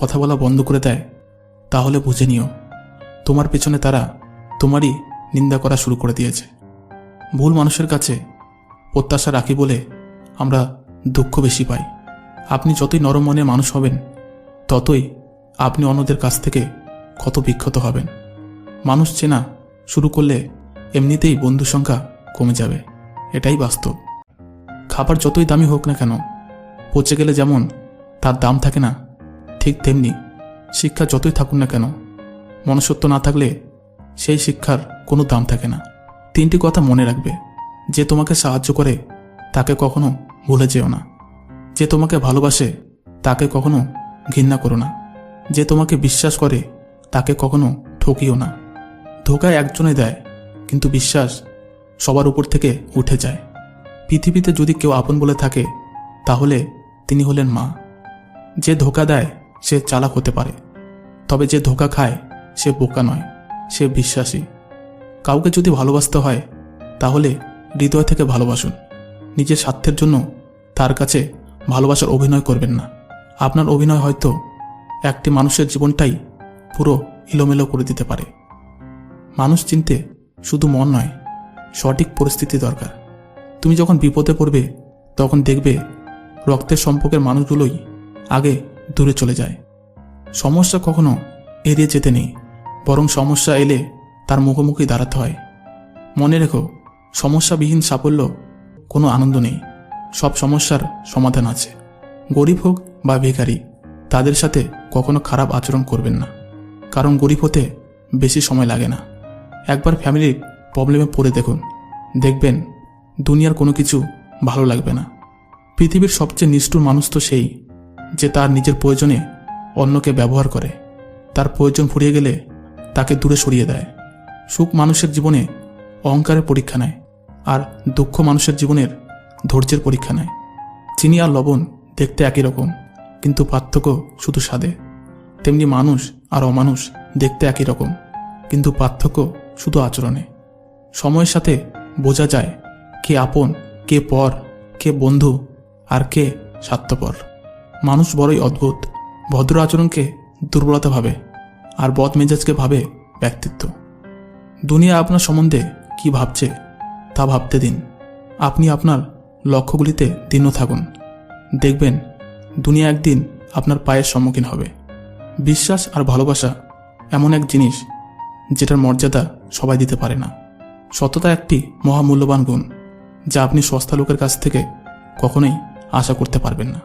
কথা বলা বন্ধ করে দেয়, তাহলে বুঝে নিও, তোমার পেছনে তারা তোমারই নিন্দা করা শুরু করে দিয়েছে। ভুল মানুষের কাছে প্রত্যাশা রাখি বলে আমরা দুঃখ বেশি পাই। আপনি যতই নরম মনের মানুষ হবেন, ততই আপনি অন্যদের কাছ থেকে ক্ষত বিক্ষত হবেন। মানুষ চেনা শুরু করলে এমনিতেই বন্ধু সংখ্যা কমে যাবে, এটাই বাস্তব। খাবার যতই দামি হোক না কেন, পচে গেলে যেমন তার দাম থাকে না ঠিক তেমনি শিক্ষা যতই থাকুক না কেন, মনুষ্যত্ব না থাকলে সেই শিক্ষার কোনো দাম থাকে না। তিনটি কথা মনে রাখবে। যে তোমাকে সাহায্য করে, তাকে কখনো ভুলে যেও না। যে তোমাকে ভালোবাসে, তাকে কখনো ঘৃণা করো না। যে তোমাকে বিশ্বাস করে, তাকে কখনো ঠকিও না। ধোকায় একজনে দেয়, কিন্তু বিশ্বাস সবার উপর থেকে উঠে যায়। পৃথিবীতে যদি কেউ আপন বলে থাকে, তাহলে তিনি হলেন মা। যে ধোকা দেয় সে চালাক হতে পারে। তবে যে ধোকা খায়, সে বোকা নয়, সে বিশ্বাসী। কাউকে যদি ভালোবাসতে হয়, তাহলে হৃদয় থেকে ভালোবাসুন। নিজের স্বার্থের জন্য তার কাছে ভালোবাসার অভিনয় করবেন না। আপনার অভিনয় হয়তো একটি মানুষের জীবনটাই পুরো এলোমেলো করে দিতে পারে। মানুষ চিনতে শুধু মন নয়, সঠিক পরিস্থিতি দরকার। তুমি যখন বিপদে পড়বে, তখন দেখবে রক্তের সম্পর্কের মানুষগুলোই আগে দূরে চলে যায়। সমস্যা কখনো এড়িয়ে যেতে নেই, বরং সমস্যা এলে তার মুখোমুখি দাঁড়াতে হয়। মনে রেখো, সমস্যাবিহীন সাফল্য কোনো আনন্দ নেই। সব সমস্যার সমাধান আছে। গরিব হোক বা বেকারি তাদের সাথে কখনো খারাপ আচরণ করবেন না। কারণ গরিব হতে বেশি সময় লাগে না। একবার ফ্যামিলির প্রবলেমে পড়ে দেখুন। দেখবেন দুনিয়ার কোনো কিছু ভালো লাগবে না। পৃথিবীর সবচেয়ে নিষ্ঠুর মানুষ তো সেই। যে তার নিজের প্রয়োজনে অন্যকে ব্যবহার করে। তার প্রয়োজন ফুরিয়ে গেলে তাকে দূরে সরিয়ে দেয়। সুখ মানুষের জীবনে অহংকারের পরীক্ষা নেয় আর দুঃখ মানুষের জীবনের ধৈর্যের পরীক্ষা নেয়। চিনি আর লবণ দেখতে একই রকম, কিন্তু পার্থক্য শুধু স্বাদে। তেমনি মানুষ আর অমানুষ দেখতে একই রকম, কিন্তু পার্থক্য শুধু আচরণে। সময়ের সাথে বোঝা যায় কে আপন, কে পর, কে বন্ধু আর কে স্বার্থপর। মানুষ বড়ই অদ্ভুত। ভদ্র আচরণকে দুর্বলতা ভাবে আর বদ মেজাজকে ভাবে ব্যক্তিত্ব। দুনিয়া আপনার সম্বন্ধে কি ভাবছে তা ভাবতে দিন। আপনি আপনার লক্ষ্যগুলিতে দীর্ণ থাকুন। দেখবেন দুনিয়া একদিন আপনার পায়ের সম্মুখীন হবে। বিশ্বাস আর ভালোবাসা এমন এক জিনিস যেটার মর্যাদা সবাই দিতে পারে না। সততা একটি মহামূল্যবান গুণ যা আপনি সস্তা লোকের কাছ থেকে কখনোই আশা করতে পারবেন না।